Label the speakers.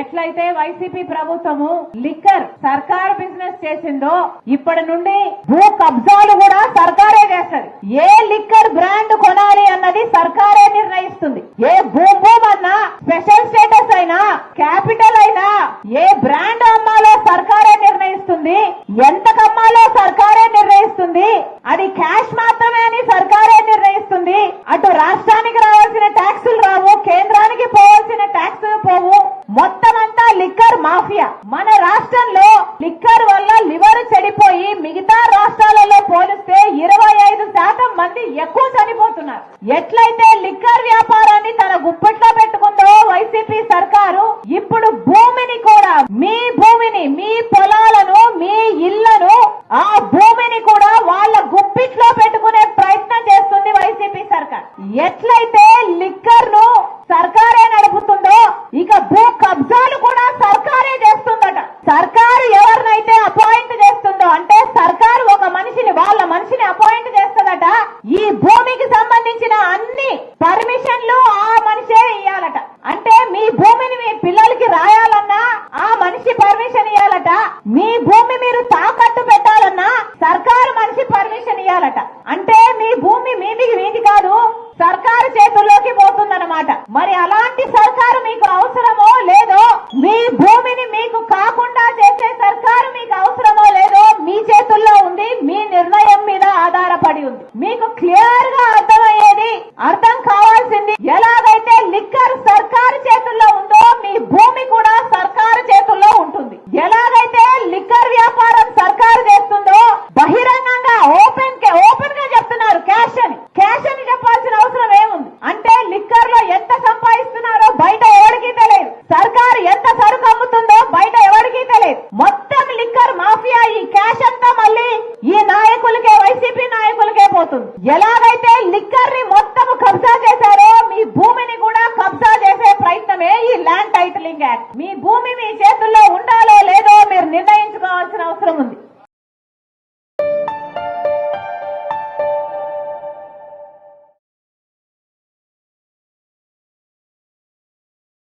Speaker 1: ఎట్లయితే వైసీపీ ప్రభుత్వము లిక్కర్ సర్కార్ బిజినెస్ చేసిందో ఇప్పటి నుండి భూ కబ్జాలు కూడా సర్కారే చేస్తది. ఏ లిక్కర్ బ్రాండ్ కొనాలి అన్నది సర్కారే నిర్ణయిస్తుంది. ఏ భూమ్ భూమ్ అన్నా స్పెషల్ స్టేటస్ అయినా క్యాపిటల్ అయినా ఏ బ్రాండ్ అమ్మాలో సర్కారే నిర్ణయిస్తుంది ఎంత కమ్మాలో సర్కారే నిర్ణయిస్తుంది అది క్యాష్ మాత్రమే రాష్ట్రాల్లో లిక్కర్ వల్ల లివర్ చెడిపోయి మిగతా రాష్ట్రాలలో పోలిస్తే ఇరవై ఐదు శాతం మంది ఎక్కువ చనిపోతున్నారు. ఎట్లయితే లిక్కర్ వ్యాపారాన్ని తన గుప్పట్లో పెట్టుకుందో వైసీపీ సర్కారు ఇప్పుడు భూమిని కూడా మీ భూమిని మీ పొలాలను మీ ఇళ్ళను ఆ భూమిని కూడా వాళ్ళ గుప్పిట్లో పెట్టుకునే ప్రయత్నం చేస్తుంది వైసీపీ సర్కార్. ఎట్లయితే లిక్కర్ను సర్కారే నడుపుతుందో ఇక భూ కబ్జాలు కూడా సర్కారే చేస్తుందట సర్కారు ఎవరినైతే అపాయింట్ చేస్తుందో అంటే సర్కారు ఒక మనిషిని వాళ్ళ మనిషిని అపాయింట్ చేస్తుందట ఈ భూమికి సంబంధించిన అన్ని పర్మిషన్లు ఆ మనిషే ఇయ్యాలట అంటే మీ భూమిని మీ పిల్లలకి రాయాలన్నా ఆ మనిషి పర్మిషన్ ఇయ్యాలట మీ భూమి మీరు తాకట్టు పెట్టాలన్నా సర్కారు మనిషి పర్మిషన్ ఇయ్యాలట అంటే మీ భూమి మీది మీది కాదు సర్కారు చేతుల్లోకి పోతుందన్నమాట మరి అలాంటి సర్కారు మీకు అవసరమో లేదో మీ భూమిని మీకు కాకుండా చేసే సర్కారు మీకు అవసరమో లేదో మీ చేతుల్లో ఉంది మీ నిర్ణయం మీద ఆధారపడి ఉంది. మీకు క్లియర్గా అర్థమయ్యేది అర్థం కావాల్సింది ఎలాగైతే లిక్కర్ సర్కారు చేతుల్లో ఉందో మీ భూమి కూడా సర్కారు చేతుల్లో ఉంటుంది ఎలాగైతే లిక్కర్ వ్యాపారం సర్కారు చేస్తుందో బహిరంగంగా ఓపెన్ కే ఓపెన్గా చెప్తున్నారు క్యాష్ అని క్యాష్ అని చెప్పాల్సిన అవసరం ఏముంది అంటే లిక్కర్లో ఎంత సంపాదిస్తున్నారో బయట ఎవరికి తెలియదు సర్కారు ఎంత సరుకు అమ్ముతుందో బయట ఎవరికి తెలియదు మొత్తం లిక్కర్ మాఫియా ఈ క్యాష్ అంతా మళ్ళీ ఈ నాయకులకే వైసీపీ నాయకులకే ఎలాగైతే లిక్కర్ని మొత్తం కబ్జా చేశారో మీ భూమిని కూడా కబ్జా చేసే ప్రయత్నమే ఈ ల్యాండ్ టైటిలింగ్ యాక్ట్. మీ భూమి మీ చేతుల్లో ఉండాలో లేదో మీరు నిర్ణయించుకోవాల్సిన అవసరం ఉంది.